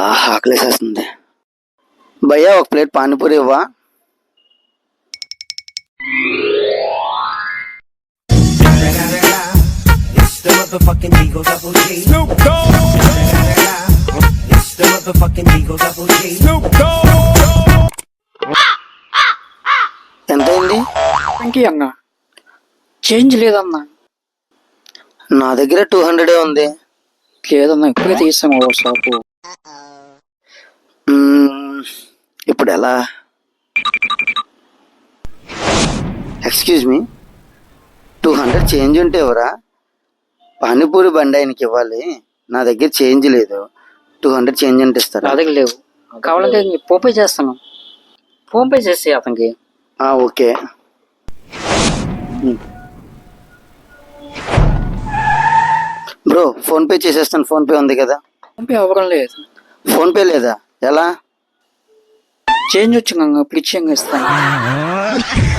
ఆకలిసేస్తుంది. భయ్యా ఒక ప్లేట్ పానీపూరి ఇవ్వా? ఎంతైంది? ఇంకే అన్న. చేంజ్ లేదన్న. నా దగ్గర టూ హండ్రెడే ఉంది. లేదన్నా ఇప్పుడే తీసాము షాపు. ఇప్పుడు ఎలా? Excuse me two hundred change ఉంటే ఎవరా? పానీపూరి బండి ఆయనకి ఇవ్వాలి. నా దగ్గర చేంజ్ లేదు. టూ హండ్రెడ్ చేంజ్ అంటే నా ఇస్తారా దగ్గర లేవు. కావాలంటే నీ ఫోన్ పే చేస్తాను. ఫోన్ పే చేసి అతనికి ఓకే. బ్రో ఫోన్ పే చేసేస్తాను. ఫోన్ పే ఉంది కదా. ఫోన్ పే అవ్వడం లేదు. ఫోన్ పే లేదా? ఎలా? చేంజ్ వచ్చింది ఇప్పుడు ఇచ్చి ఇస్తాను.